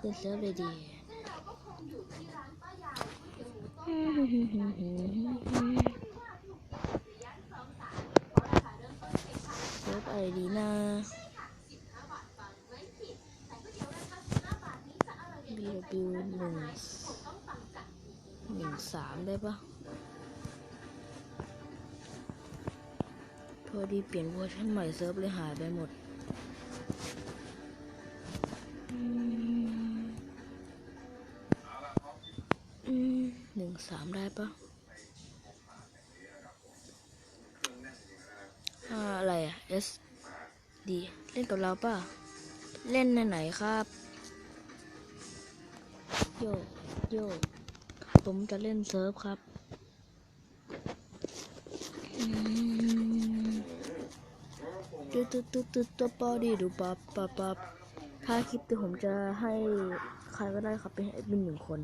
เล่นเซิร์ฟเลยดีเซิร์ฟอะไรดีนะ BW หนึ่งหนึ่งสามได้ปะพอดีเปลี่ยนเวอร์ชันใหม่เซิร์ฟเลยหายไปหมดอื หนึ่งสามได้ปะอะไรอะ S D เล่นกับเราป่ะ เล่นในไหนครับ โยโยผมจะเล่นเซิร์ฟครับตุ๊ดตุ๊ดตุ๊ดตุ๊ดตุ๊ดปอดีดูปับปับปับถ้าคลิปที่ผมจะให้ใครก็ได้ครับเป็นแอดมินหนึ่งคน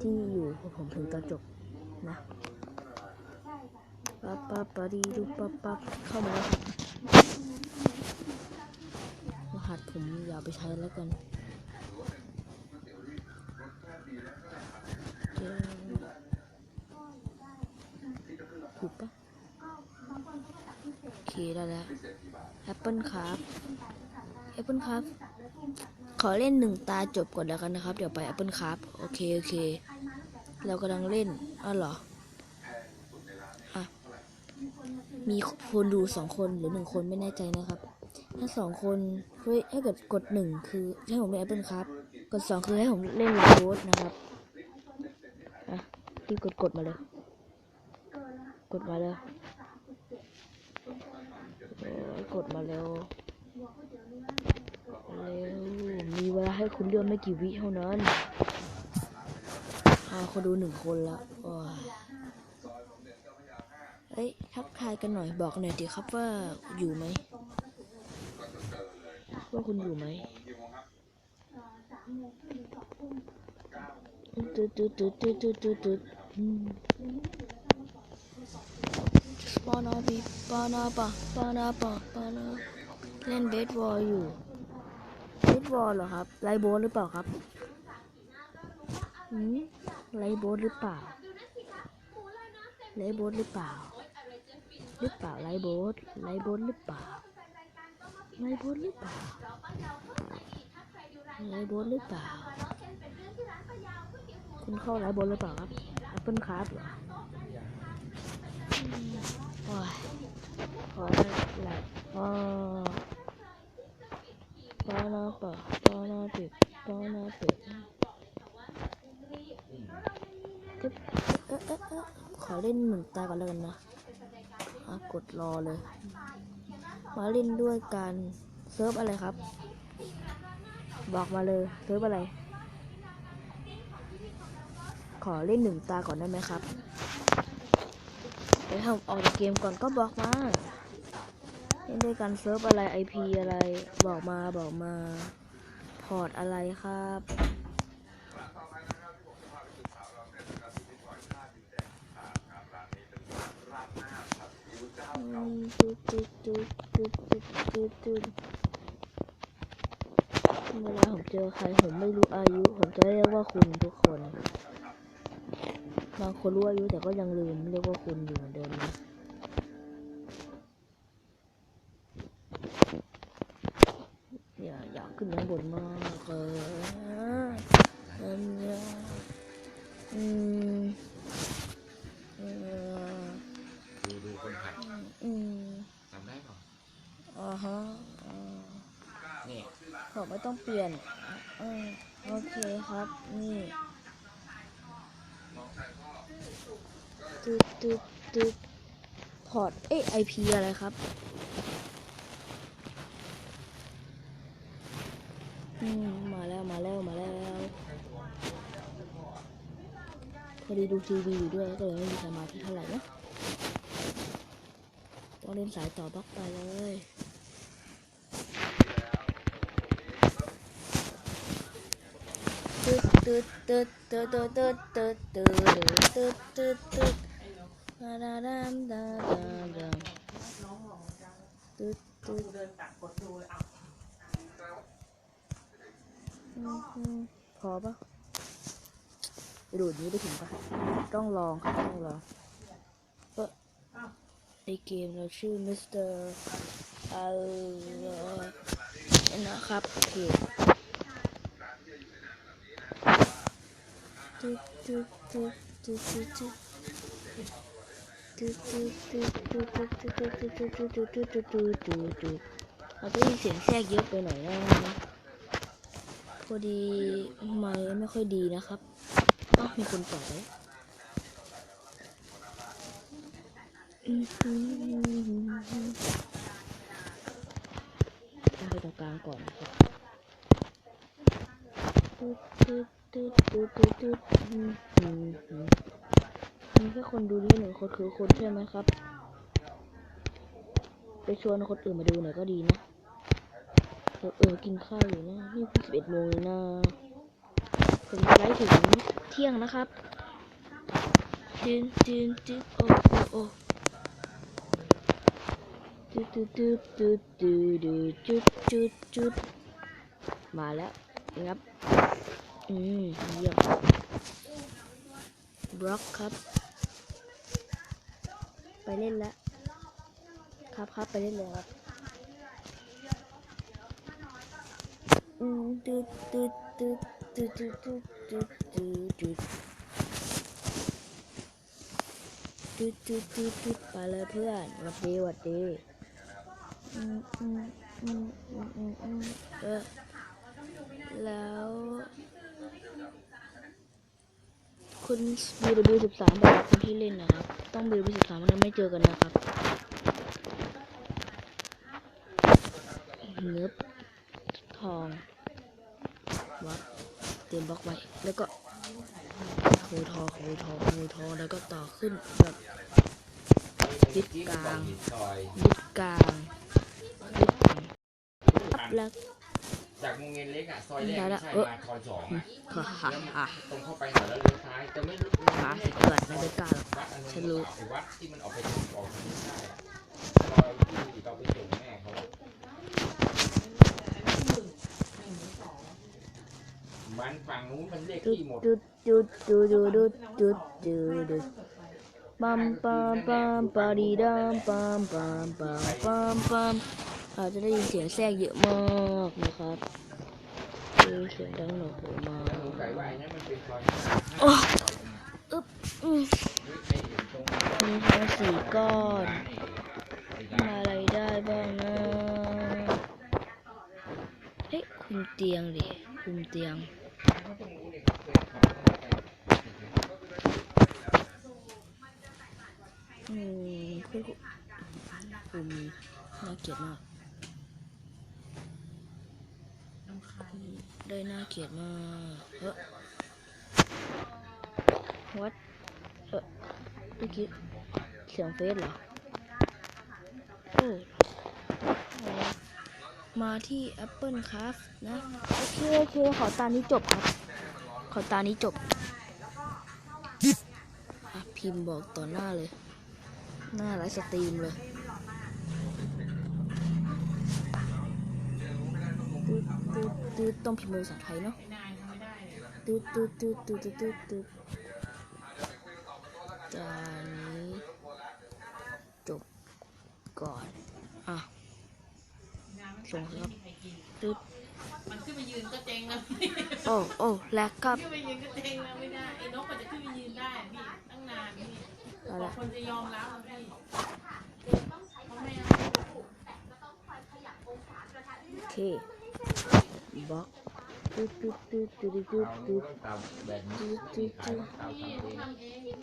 ที่อยู่กับผมถึงตอนจบนะปับปับปะดีดูปับปับเข้ามาแล้วครับรหัสผมอย่าไปใช้แล้วกันถูกปะโอเคได้แล้วแอปเปิลครับแอปเปิลครับ ขอเล่นหนึ่งตาจบก่อนแล้วกันนะครับ เดี๋ยวไปแอปเปิลครับโอเค โอเค เรากำลังเล่นอ้าวเหรออะมีคนดูสองคนหรือหนึ่งคนไม่แน่ใจนะครับ ถ้าสองคนเฮ้ยถ้าเกิดกดหนึ่งคือให้ผมเล่นแอปเปิลครับกดสองคือให้ผมเล่นลาโรสนะครับอะพี่กดกดมาเลย กดมาเลยกดมาเร็ว ร็วมีเวลาให้คุณเลือกไม่กี่วิเท่านั้นอาคนดูหนึ่งคนละเอ้ย ทักทายกันหน่อยบอกหน่อยดิครับว่าอยู่ไหม ว่าคุณอยู่ไหมตึ๊ดตึ๊ดตึ๊ดตึ๊ดตึ๊ดตึ๊ดตึ๊ดอืมปานาบีปานาปะปานาปะปานาเล่นเบสบอลอยู่ บอลเหรอครับ ไลโบสหรือเปล่าครับหืมไลโบสหรือเปล่า ไลโบสหรือเปล่า หรือเปล่าไลโบสไลโบสหรือเปล่า ไลโบสหรือเปล่า ไลโบสหรือเปล่า คุณเข้าไลโบสหรือเปล่าครับแอปเปิลคาร์ดเหรอโอ้ยขอได้และอ๋อ ปานาปะปานาปิดปานาปิดจึ๊บอ๊ะเอ๊ะเอ๊ะขอเล่นหนึ่งตาก่อนแล้วกันนะกดรอเลย มาเล่นด้วยกันเซิร์ฟอะไรครับ บอกมาเลยเซิร์ฟอะไร ขอเล่นหนึ่งตาก่อนได้ไหมครับไปทำออกจากเกมก่อนก็บอกมา ล่นด้วยกันเซิร์ฟอะไร IP อะไรบอกมาบอกมา พอร์ตอะไรครับตุ๊ดตุ๊ดตุ๊ดตุ๊ดตุ๊ดตุ๊ดตุ๊ดเวลาผมเจอใครผมไม่รู้อายุ ผมจะเรียกว่าคุณทุกคน บางคนรู้อายุแต่ก็ยังลืมเรียกว่าคุณอยู่เหมือนเดิมนะ ต้องเปลี่ยนอืมโอเคครับ นี่ตึ๊ดตึ๊ดตึ๊ดพอร์ต เอ้ไอพีอะไรครับอืมมาแล้ว มาแล้ว มาแล้วพอดีดูทีวีอยู่ด้วยก็เลยไม่มีสมาธิเท่าไหร่นะต้องเล่นสายต่อบล็อกไปเลย ตึ๊ดตึ๊ดตึ๊ดตึ๊ดตึ๊ดตึ๊ดตึ๊ดตึ๊ดตึ๊ดตึ๊ดดดาดาดาดาดาดามตึ๊ดตึ๊ดพอปะดูดนี้ไปถึงปะต้องลองครับต้องลองเออในเกมเราชื่อมิสเตอร์อัลนะครับเคตึ๊ ตึ๊ดตึ๊ดตึ๊ดตึ๊ดตึ๊ดตึ๊ดตึ๊ดตึ๊ดตึ๊ดตึ๊ดตึ๊ดตึ๊ดตึ๊ดตึ๊ดตึ๊ดตึ๊ดตึ๊ดตึ๊ดตึ๊ดเราได้ยินเสียงแทรกเยอะไปหน่อยนะพอดีไม่ไม่ค่อยดีนะครับอ้าวมีคนต่อแล้วอืมอืมอืมมอืมต้องไปตรงกลางก่อนนะครับ ตืดตืดตืดตืดมีแค่คนดูนี่หนึ่งคนคือคนใช่ไหมครับ ไปชวนคนอื่นมาดูหน่อยก็ดีนะเออเออกินข้าวอยู่นะนี่เพิ่สิบเอ็ดโมงเลยนะผมไลฟ์ถึงเที่ยงนะครับจืนจืนจืดโอ้โอ้โอ้จุดจุดจุดจุดจุดจุดจุดมาแล้วนะครับ อืมเยี่ยมบล็อกครับ ไปเล่นแล้วครับครับไปเล่นเลยครับอืมตึ๊ดตึ๊ดตึ๊ดตึ๊ดตึ๊ดตึ๊ดตึ๊ดตึ๊ดตึ๊ดตึ๊ดตึ๊ดตึ๊ดไปเลยเพื่อนหวัดดีหวัดดีอืมอืมอืมอืมอืมเออแล้ว คุณ BW สิบสามบอกว่าคนที่เล่นนะครับ ต้อง BW สิบสามนั้นไม่เจอกันนะครับเนื้อทองวัดเตรียมบล็อกไว้ แล้วก็โคทอโคทอโคทอแล้วก็ต่อขึ้นแบบยึดกลางยึดกลางยึดกลางอัพแล้ว โรงเรียนเล็กอะซอยแรกได้ไม่ละใช่เออมาซอยสองอะฮ่าฮ่าฮ่าตรงเข้าไปหน่อยแล้วเลี้ยวซ้ายจะไม่รู้หาสิเกิดไม่ได้กล้าหรอกวัดอันฉันั้นนรู้ไอ้วัดที่มันออกไปออกทางนี้ได้อะเราที่เราไปส่งแม่เขาอะมันฝั่งนู้นมันเลขจุดที่หมดจุดจุดจุดจุดจุดจุดจุดปัมปัมปัมปาดีดัมปัมปัมปัมปัมปัม เราจะได้ยินเสียงแทรกเยอะมากนะครับมีเสียงดังหนักมาโอึ๊บมีทั้งสี่ก้อนมาอะไรได้บ้างนะเฮ้ยคุมเตียงดิคุมเตียงอืมคุมน่าเกลียดมาก ได้น่าเกลียดมากเฮ้วัดเออเมื่อกี้เสียงเฟซเหรอโอ้มาที่ Apple Craft นะ โอเค โอเค ขอตานี้จบครับ ขอตานี้จบอะพิมพ์บอกต่อหน้าเลย หน้าไลฟ์สตรีมเลยตืด ตืดตืดต้องพิมพ์เป็นภาษาไทยเนาะตืดตืดตืดตืดตืดตืดตืดตอนนี้จบก่อน อะส่งครับตืดมันขึ้นไปยืนก็เจ๊งแล้วโอ้โอ้แลกครับขึ้นไปยืนก็เจ๊งแล้วไม่ได้ไอ้นกมันจะขึ้นไปยืนได้อะพี่ตั้งนานพี่เอากว่าละคนจะยอมรับอะพี่เขาไม่เอาโอเค บล็อกตืดตืดตืดตืดตืดเอาตืดตาแบบนี้ไม่ขายเตาพี่ทำเองทำเอง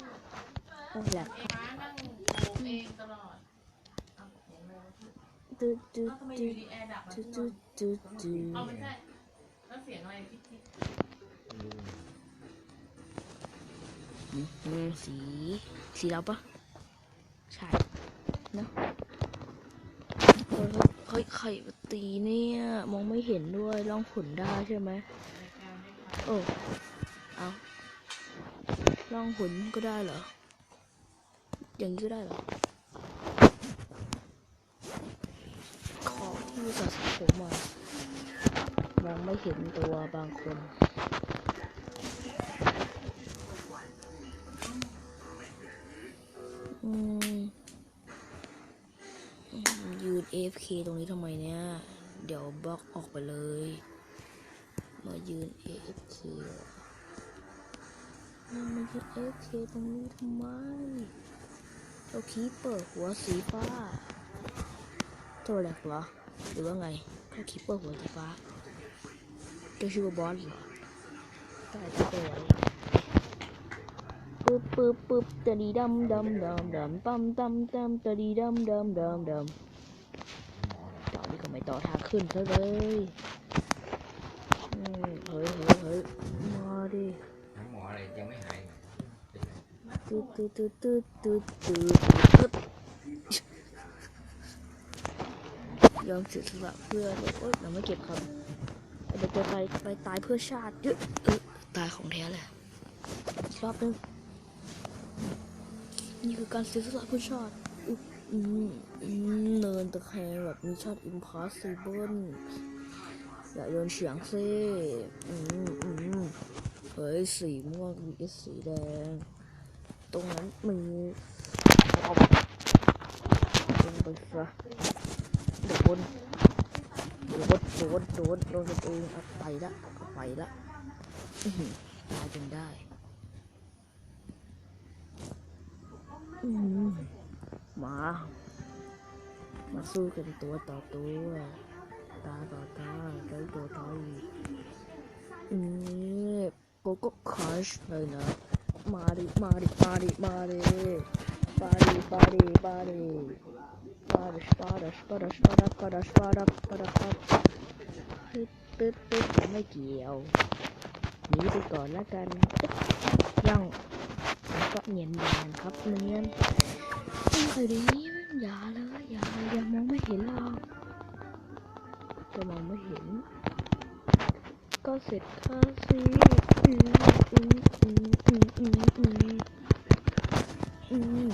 โอ้แลกไอ้ม้านั่งโบกเองตลอดตืดตืดตืยู่ดดีแอร์ดับอะตืพี่ดตืดตืดตืดแล้วเสียงอะไรพี่สี สีแล้วปะใช่เนอะ ฮ้ยเฮ้ยไข่มาตีเนี่ย มองไม่เห็นด้วยลองผลได้ใช่ไหมโอ้เอาลองผลก็ได้เหรอ อย่างนี้ก็ได้เหรอขอที่สะสมผมมามองไม่เห็นตัวบางคน FK ตรงนี้ทำไมเนี่ย เดี๋ยวบล็อกออกไปเลย มายืน AFK มายืน AFK ตรงนี้ทำไมเอาคีเปิดหัวสีฟ้าตัวแหลกเหรอ หรือว่าไงเขาคีเปิดหัวสีฟ้าเจะชื่อว่าบอสเหรอได้ตัวปึ๊บปึ๊บปึ๊บตะดีดำดำดำดำปั๊มตำตำตะดีดำดำดำดำต่อนี่ก็ไม่ต่อทาง ขึ้นซะเลยอืมเฮ้ยเฮ้ยเฮ้ยมาดิหาหมออะไรยังไม่หายเป็นไงตึ๊ดตึ๊ดตึ๊ดตึ๊ดตึ๊ดตึ๊ดตึ๊ดยอมเสียสละเพื่อโอ๊ยเราไม่เก็บครับเดี๋ยวจะไปไปตายเพื่อชาติเยอะเออตายของแท้แหละอีกรอบนึงนี่คือการเสียสละเพื่อชาติอุ๊ยอืมอืม เนินตะแคงแบบมีชาติ impossible อย่าโยนเฉียงซิอืมอืมเฮ้ยสีม่วงมีสีแดง ตรงนั้นมีเอาลงไปซะโดนโดนโดนโดนโดนกันเองเอาไปละเอาไปละตายจนได้ สู้กันตัวต่อตัว ตาต่อตาใจต่อใจอืมโกโก้ครัชเลยนะ มาดิ มาดิ มาดิ มาดิปาดิปาดิปาดิปาดิปาดิปาดิปาดิปาดิปาดิปาดิปาดิตึ๊ดตึ๊ดตึ๊ดไม่เกี่ยวหนีไปก่อนละกันตึ๊ดยังแล้วก็เนียนยานครับเนียนเอ้ยดีอย่าเลย อย่าอย่ามองไม่เห็นหรอกจะมองไม่เห็น ก็เสร็จค่าสิอืมอืมอืมอืมอืมอืมอืม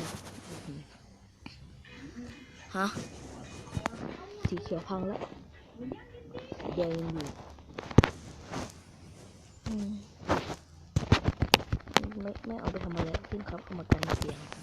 ฮะสีเขียวพังแล้วสีแดงอยู่ไม่ไม่เอาไปทำอะไรขึ้นครับเอามากันเสียง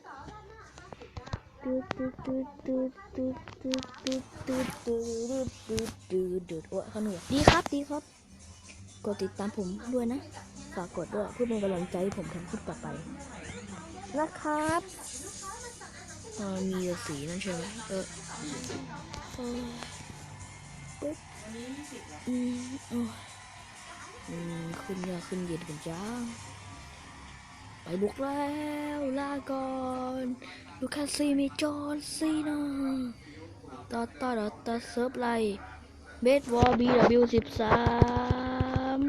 ดแล้วเสียดายจังเออเออเออเออ what โอ้ยขนุดีครับดีครับ กดติดตามผมด้วยนะ ฝากกดด้วยเพื่อเป็นกำลังใจให้ผมทำคลิปต่อไป นะครับมีสีนั่นใช่ไหมเออปึ๊บอืมอืมขึ้นยาขึ้นเย็นกันจ้า ไปบุกแล้วลาก่อนยูคาซีมีจอร์นซีนาต่อต่อต่อต่อเซิร์ฟไลเบสวอลบีดับบิวสิบสาม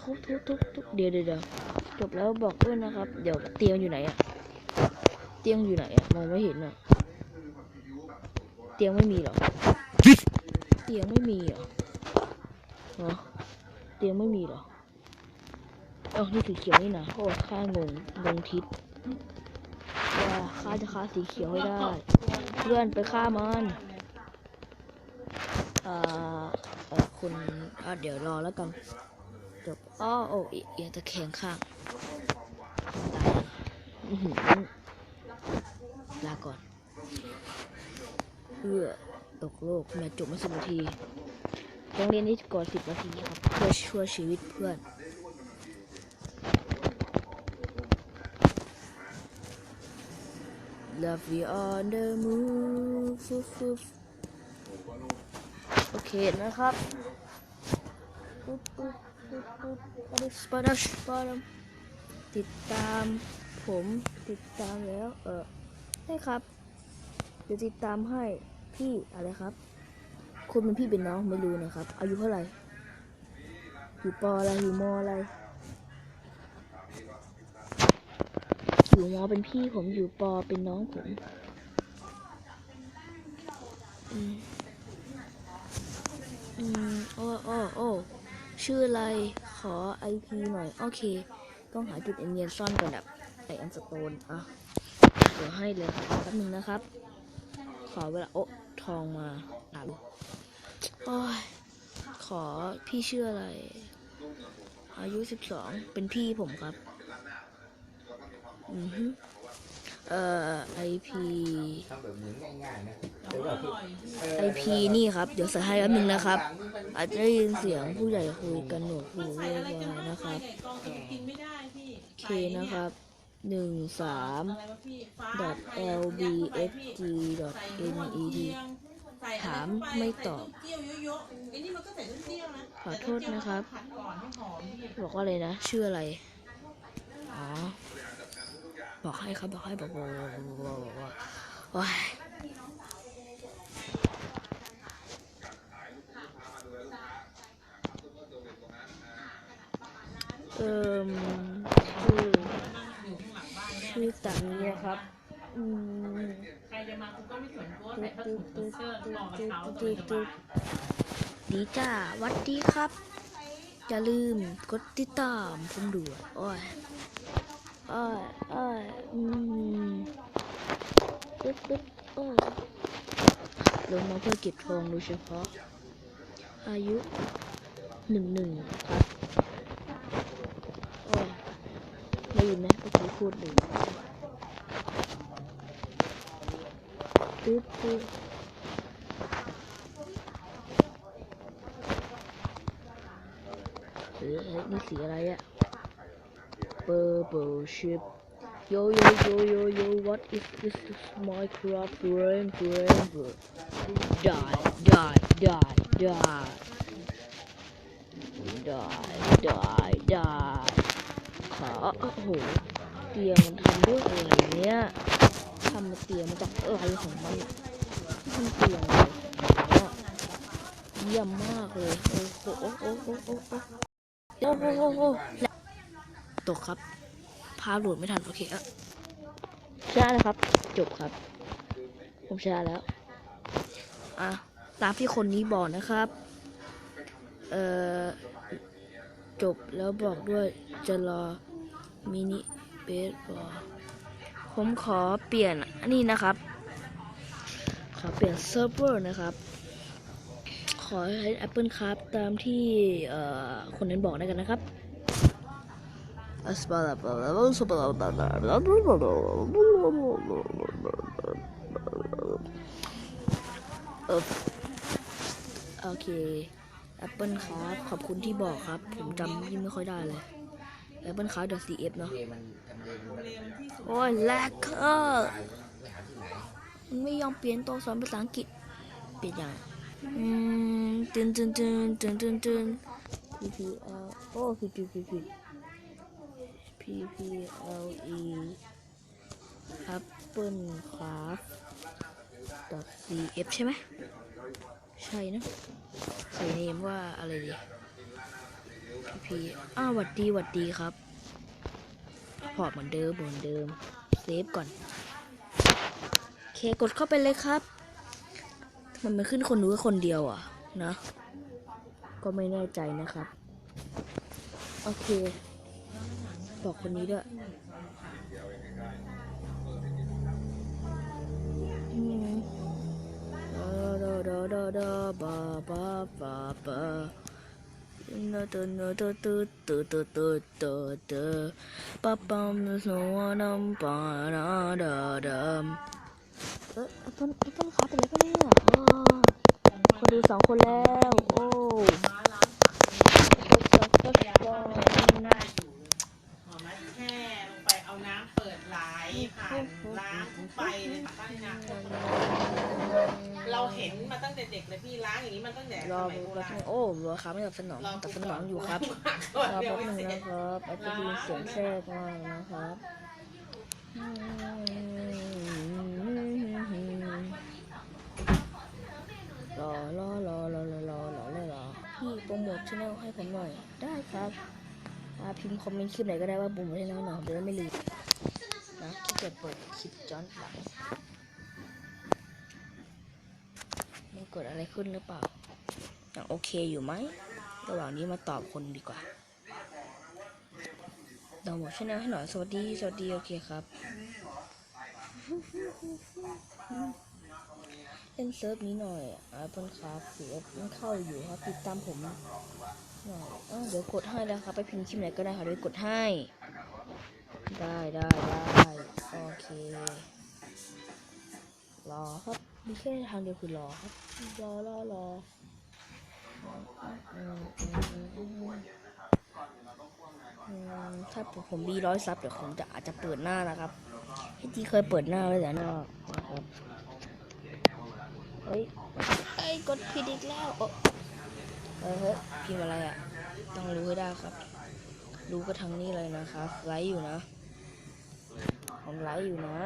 ทุบทุบทุบทุบเดี๋ยวเดี๋ยวเดี๋ยวจบแล้วบอกด้วยนะครับ เดี๋ยวเตียงอยู่ไหนอะเตียงอยู่ไหนอะมองไม่เห็นอะเตียงไม่มีเหรอเตียงไม่มีเหรอฮะเตียงไม่มีเหรอ เอ้านี่สีเขียวนี่นะโอ้ข้างงงงทิศว่าข้าจะฆ่าสีเขียวให้ได้ เพื่อนไปฆ่ามันอ่าเออคุณอะเดี๋ยวรอแล้วกันจบอ้อโอ้เอียงตะแคงข้างตายลาก่อนเพื่อตกโลกแม่จบมาสิบนาทีต้องเรียนนี้ก่อนสิบนาทีครับ เพื่อช่วยชีวิตเพื่อน Love you on the move ฟุบฟุบโอเคนะครับปุ๊บปุ๊บปุ๊บปุ๊บปาริสปาดัชปาดัมติดตามผมติดตามแล้วเออใช่ครับเดี๋ยวติดตามให้พี่อะไรครับ คุณเป็นพี่เป็นน้องไม่รู้นะครับ อายุเท่าไหร่อยู่ปออะไรอยู่มออะไร อยู่มอเป็นพี่ผมอยู่ปอเป็นน้องผมอืมอืมโอ้โอ้โอ้ชื่ออะไรขอไอพีหน่อย โอเค ต้องหาจุดเนียนซ่อนก่อนแบบไออันสโตนอะเดี๋ยวให้เลยแป๊บนึงนะครับ ขอเวลาโอ้ทองมาอะโอ้ยขอพี่ชื่ออะไร อายุสิบสองเป็นพี่ผมครับ เอ่อไอพีทำแบบเหมือนง่ายๆนะแต่ว่าอร่อยไอพีนี่ครับ เดี๋ยวใส่ให้แป๊บนึงนะครับ อาจจะได้ยินเสียงผู้ใหญ่คุยกันหนวกหูมันโวใส่ยอะไรกันวายมากนะคใส่รับ ไก่กองแต่กินไม่ได้พี่โอเคนะครับหนึ่งสาม อะไรวะพี่ฟ้า dot ไข่ lbfg dot ใส่ net ใส่ถามอะไรเข้ปไม่ตอบใส่เต้าเจี้ยวเยอะๆไอ้นี่มันก็ใส่เต้าเจี้ยวนะขอโทษนะครับ แต่เต้าเจี้ยวเราผัดก่อนให้หอมพี่บอกว่าอะไรนะ ชื่ออะไร อ๋อ บอกให้ครับบอกให้บอกบอกบอกบอกบอกบอกโอ้ยเอ่มชื่อนั่อยู่างหลังบ้านเนี่ยชื่อสามีนะครับอืมใครจะมาคุณก็ไม่สนเพราะว่าใส่ผ้าถุงเสื้อรองกระเท้าตึ๊ดบายดีจ้าวัดดีครับ อย่าลืมกดติดตามผมด้วยโอ้ย อ้ยอ้ยอืมตึ๊ดตึ๊ดโอ้ยลงมาเพื่อเก็บทองโดยเฉพาะ อายุหนึ่งหนึ่งครับโอ้ยได้ยินไหมเมื่อกี้พูดเลยตึ๊ดตึ๊ดเออเฮ้ยนี่สีอะไรอะ Purple ship Yo yo yo yo yo what is this Minecraft brain brain brain Die die die die die die die ขาโอ้โห เตียงมันทำด้วยอะไรเนี่ยทำมาเตียงมาจากอะไรของมันทำเตียงอะไรเนี่ยเยี่ยมมากเลย โอ้โห โอ้โห โอ้โห โอ้โห ตกครับพาโหลดไม่ทัน โอเคอะชนะแล้วครับ จบครับ ผมชนะแล้ว อะ ตามที่คนนี้บอกนะครับ เอ่อ จบแล้วบอกด้วยจะรอมินิเบสบอลผมขอเปลี่ยนอันนี้นะครับ ขอเปลี่ยนเซิร์ฟเวอร์นะครับ ขอใช้ Apple ครับตามที่เอ่อคนนั้นบอกได้กันนะครับ โอเค Apple ครับขอบคุณที่บอกครับ ผมจำยิ่งไม่ค่อยได้เลย Apple ครับ .cf เนาะเมันทำเลมันเนที่สุดโอ้ยแลกเกอร์ไมันไม่ยอมเปลี่ยนตัวสอนภาษาอังกฤษ เปลี่ยนยังอืมตึนตึนตึนตึนตึนตึน P P L โอ้ผิดผิดผิดผิด P P L E Apple Craft dot C F ใช่ไหม ใช่นะใส่เนมว่าอะไรดี P P อ้าวหวัดดีหวัดดีครับ พอร์ตเหมือนเดิมเหมือนเดิม เซฟก่อน โอเค กดเข้าไปเลยครับ มันไม่ขึ้นคนนู้นคนเดียวอะนะ ก็ไม่แน่ใจนะครับ โอเค บอกคนนี้ด้วยดอดอดอดอบาบาบาบาโนตุโนตุตุตุตุตุตุตุปะปัมสวนัมปานาดาดัมเอ๊ะต้นต้นขาเป็นไรกันเนี่ยคนดูสองคนแล้ว โอ้างอย่างนี้มันตั้งแต่รสอมัยดูโบแป๊บรานึณงโอ้รอขาไม่ตอบสนองตอบสนองอยู่ครับรอเดี๋ยวแป๊บไม่นึงเสร็จนะครับอาจจะได้ยินเสียงแทรกมากนะครับรอรอรอรรโมทช anel ให้ผมหน่อย ได้ครับอ่าพิมพ์คอมเมนต์คลิปไหนก็ได้ว่าบุ๋มให้แล้วหน่อยเดี๋ยวไม่ลืมนะขี้เกียจเปิดคลิปย้อนหลัง เกิดอะไรขึ้นหรือเปล่ายังโอเคอยู่ไหมระหว่างนี้มาตอบคนดีกว่าดาวน์โหลดช anel ให้หน่อยสวัสดีสวัสดีโอเคครับเล่นเซิร์ฟนี้หน่อยอ่าเพื่อนครับหรือว่ามันเข้าอยู่ครับติดตามผมหน่อยเดี๋ยวกดให้แล้วครับไปพิมพ์คลิปไหนก็ได้ค่ะเดี๋ยวกดให้ ได้ได้ได้โอเครอครับ มีแค่ทางเดียวคือรอครับรอรอรอถ้าผมมีร้อยซับเดี๋ยวผมจะอาจจะเปิดหน้านะครับที่เคยเปิดหน้าไว้แต่หน้านะครับเฮ้ยเอ้กดผิดอีกแล้วโอ้เฮ้ยพิมอะไรอะ ต้องรู้ให้ได้ครับ รู้ก็ทางนี้เลยนะครับไลฟ์อยู่นะผมไลฟ์อยู่นะ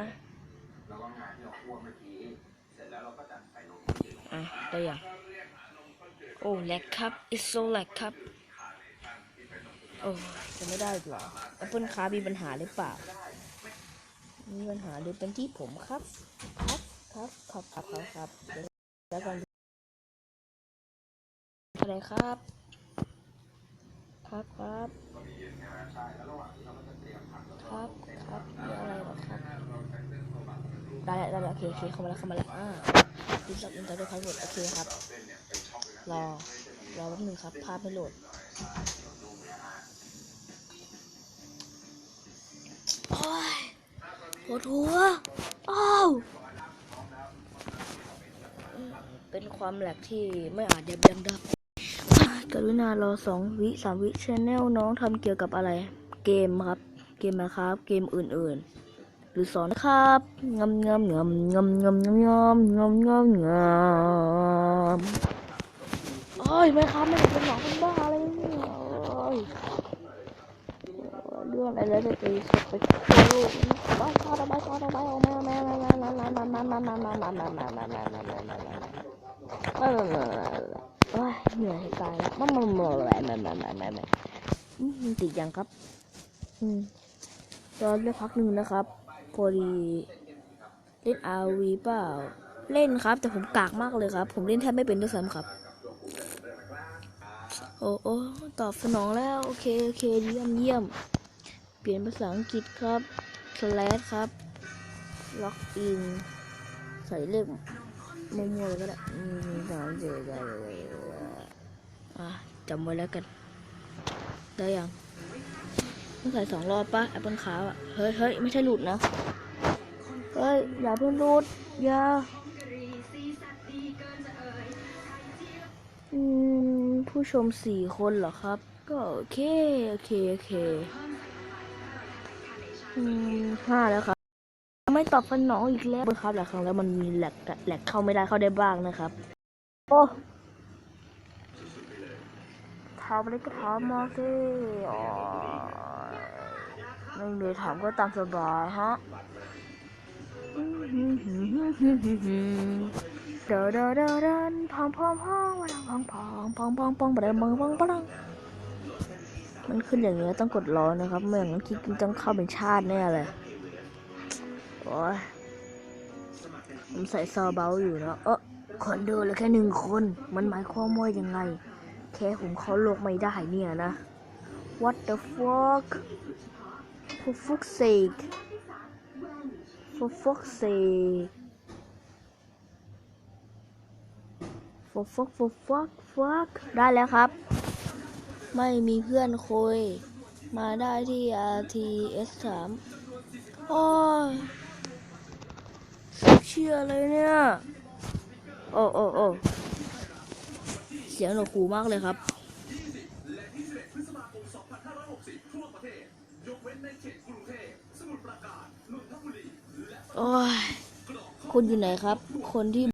อ่ะได้ยังโอ้แลกครับ it's so แลกครับ โอ้จะไม่ได้อีกเหรอ Apple ค้ามีปัญหาหรือเปล่า มีปัญหาหรือเป็นที่ผมครับ ครับครับครับครับครับครับเดี๋ยวแล้วกันอะไรครับ ครับครับครับครับมีอะไรเหรอครับได้แล้วได้แล้ว โอเคโอเคเข้ามาแล้วเข้ามาแล้วอ่าดิสลอดอินเตอร์เน็ตพาสเวิร์ดโอเคครับ รอ รอแป๊บนึงครับ ภาพไม่โหลดโอ้ยปวดหัวอ้าวเป็นความแหลกที่ไม่อาจยับยั้งได้กรุณารอสองวิสามวิชแนลน้องทำเกี่ยวกับอะไร เกมครับ เกมนะครับ เกมอื่น ๆ หรือสอนครับงำงำงำงำงำงำงำงำงำงำโอ้ยไม่ครับไม่เป็นหมอเป็นบ้าอะไรเนี่ยโอ้ยเรื่องอะไรแล้วจะตีสดไปทั่วโลกบ้าข้าระบายข้าระบายออกมามามามามามามามามามามามามามามามามามามาโอ้ยเหนื่อยตายแล้วมันมันมันมันมันมันมันมันมันติดยังครับอืมรอเลือกพักหนึ่งนะครับ พอดีเล่นอาวีเปล่า เล่นครับ แต่ผมกากมากเลยครับ ผมเล่นแทบไม่เป็นด้วยซ้ำครับ โอ้โอ้ตอบสนองแล้ว โอเค โอเค เยี่ยมเยี่ยม เปลี่ยนภาษาอังกฤษครับ slash ครับ ล็อกอิน ใส่เลขมั่วๆเลยก็ได้อืมสามสี่ได้เลยอะจำไว้แล้วกัน ได้ยัง ต้องใส่สองรอบปะแอปเปิลขาวอะ เฮ้ยเฮ้ยไม่ใช่หลุดนะ เฮ้ย อย่าเพิ่งหลุด อย่า อืม ผู้ชมสี่คนเหรอครับ ก็โอเค โอเค โอเค อืมห้าแล้วครับ ไม่ตอบสนองอีกแล้วครับหลายครั้งแล้วมันมีแหลกแหลกเข้าไม่ได้เข้าได้บ้างนะครับ โอ้ถามอะไรก็ถามมาสิอ๋อ ไม่มีถามก็ตามสบายฮะเดอเดอเดอเดินพองพองพองพองพองพองพองพองปะเดิมพองพองปะดังมันขึ้นอย่างเงี้ยต้องกดรอนะครับไม่อย่างนั้นคิดกินต้องเข้าเป็นชาติแน่เลยโอ้ยผมใส่ซอเบลอยู่นะเออคนดูเหลือแค่หนึ่งคน มันหมายความว่ายังไง แค่ผมเขาโลกไม่ได้เนี่ยนะ What the fuck for fuck's sake for fuck's sake for fuck for fuck fuck ได้แล้วครับ ไม่มีเพื่อนคุย มาได้ที่ RTS 3โอ้ยเชื่อเลยเนี่ย โอ้โอ้โอ้เสียงหนวกหูมากเลยครับ คุณอยู่ไหนครับ คนที่